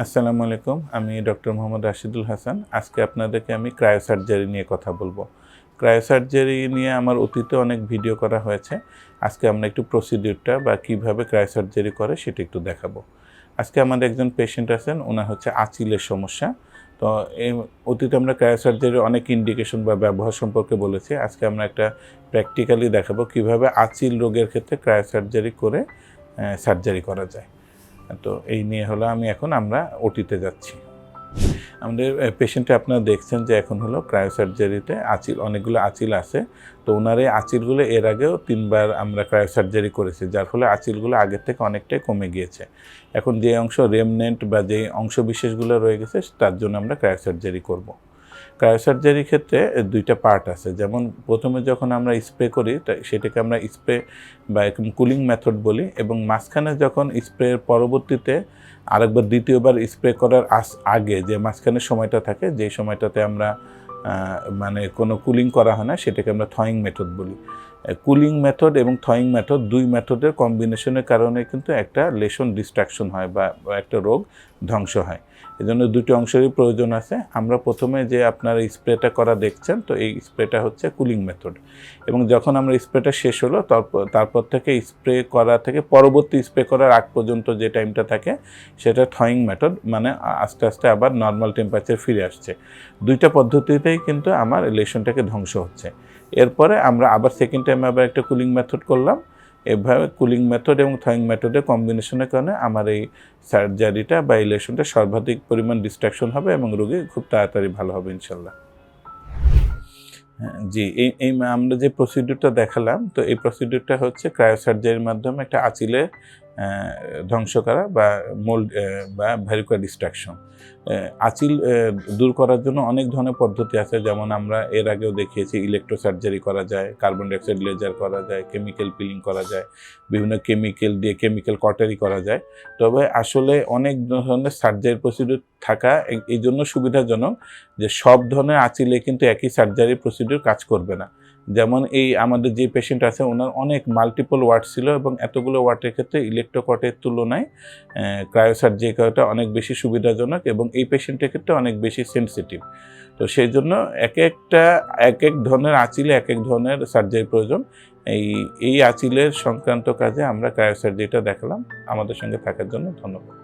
আসসালামু আলাইকুম, আমি ডক্টর মোহাম্মদ রাশিদুল হাসান। আজকে আপনাদেরকে আমি ক্রায়োসার্জারি নিয়ে কথা বলব। ক্রায়োসার্জারি নিয়ে আমার অতীতে অনেক ভিডিও করা হয়েছে। আজকে আমরা একটু প্রসিডিউরটা বা কীভাবে ক্রায়োসার্জারি করে সেটা একটু দেখাবো। আজকে আমাদের একজন পেশেন্ট আছেন ওনার হচ্ছে আচিলের সমস্যা। তো এই অতীতে আমরা ক্রায়োসার্জারির অনেক ইন্ডিকেশন বা ব্যবহার সম্পর্কে বলেছি। আজকে আমরা একটা প্র্যাকটিক্যালি দেখাবো কীভাবে আচিল রোগের ক্ষেত্রে ক্রায়োসার্জারি করে সার্জারি করা যায়। তো এই নিয়ে হলো আমি এখন আমরা ওটিতে যাচ্ছি। আমাদের পেশেন্টে আপনারা দেখছেন যে এখন হলো ক্রায়োসার্জারিতে আঁচিল, অনেকগুলো আঁচিল আছে। তো ওনার এই আঁচিলগুলো এর আগেও তিনবার আমরা ক্রায়োসার্জারি করেছি, যার ফলে আঁচিলগুলো আগের থেকে অনেকটাই কমে গিয়েছে। এখন যে অংশ রেমনেন্ট বা যে অংশ বিশেষগুলো রয়ে গেছে, তার জন্য আমরা ক্রায়োসার্জারি করব। ক্রায়োসার্জারির ক্ষেত্রে দুইটা পার্ট আছে। যেমন প্রথমে যখন আমরা স্প্রে করি সেটাকে আমরা স্প্রে বা কুলিং মেথড বলি এবং মাঝখানে যখন স্প্রের পরবর্তীতে আরেকবার দ্বিতীয়বার স্প্রে করার আস, আগে যে মাঝখানে সময়টা থাকে যে সময়টাতে আমরা মানে কোনো কুলিং করা হয় না, সেটাকে আমরা থয়িং মেথড বলি। কুলিং মেথড এবং থয়িং মেথড দুই মেথডের কম্বিনেশনের কারণে কিন্তু একটা লেশন ডিস্ট্রাকশন হয় বা একটা রোগ ধ্বংস হয়। এজন্য দুটি অংশেরই প্রয়োজন আছে। আমরা প্রথমে যে আপনার স্প্রেটা করা দেখছেন, তো এই স্প্রেটা হচ্ছে কুলিং মেথড এবং যখন আমরা স্প্রেটা শেষ হলো তারপর তারপর থেকে স্প্রে করা থেকে পরবর্তী স্প্রে করার আগ পর্যন্ত যে টাইমটা থাকে, সেটা থয়িং মেথড মানে আস্তে আস্তে আবার নর্মাল টেম্পারেচার ফিরে আসছে। দুইটা পদ্ধতিতেই কিন্তু আমার লেশনটাকে ধ্বংস হচ্ছে। এরপরে আমরা আবার সেকেন্ড টাইমে আবার একটা কুলিং মেথড করলাম। এভাবে কুলিং মেথড এবং থয়িং মেথডের কম্বিনেশনের কারণে আমার এই সার্জারিটা বা ইলেকশনটা সর্বাধিক পরিমাণ ডিস্ট্রাকশন হবে এবং রোগী খুব তাড়াতাড়ি ভালো হবে ইনশাল্লাহ হ্যাঁ, জি এই এই আমরা যে প্রসিডিউরটা দেখালাম তো এই প্রসিডিউরটা হচ্ছে ক্রায়োসার্জারির মাধ্যমে একটা আচিলে ধ্বংস করা বা মোল্ড বা ভ্যারিকুলার ডিস্ট্রাকশন আচিল দূর করার জন্য অনেক ধরনের পদ্ধতি আছে। যেমন আমরা এর আগেও দেখিয়েছি ইলেকট্রোসার্জারি করা যায় কার্বন ডাইঅক্সাইড লেজার করা যায় কেমিক্যাল পিলিং করা যায়, বিভিন্ন কেমিক্যাল দিয়ে কেমিক্যাল কটারি করা যায়। তবে আসলে অনেক ধরনের সার্জারি প্রসিডিউর থাকা এই জন্য সুবিধাজনক যে সব ধরনের আচিলে কিন্তু একই সার্জারি প্রসিডিউর কাজ করবে না। যেমন এই আমাদের যে পেশেন্ট আছে, ওনার অনেক মাল্টিপল ওয়ার্ড ছিল এবং এতগুলো ওয়ার্ডের ক্ষেত্রে ইলেকট্রোকটের তুলনায় ক্রায়োসার্জারি করাটা অনেক বেশি সুবিধাজনক এবং এই পেশেন্টের ক্ষেত্রে অনেক বেশি সেনসিটিভ তো সেই জন্য এক একটা, এক এক ধরনের আঁচিলে এক এক ধরনের সার্জারি প্রয়োজন। এই এই আঁচিলের সংক্রান্ত কাজে আমরা ক্রায়োসার্জারিটা দেখালাম। আমাদের সঙ্গে থাকার জন্য ধন্যবাদ।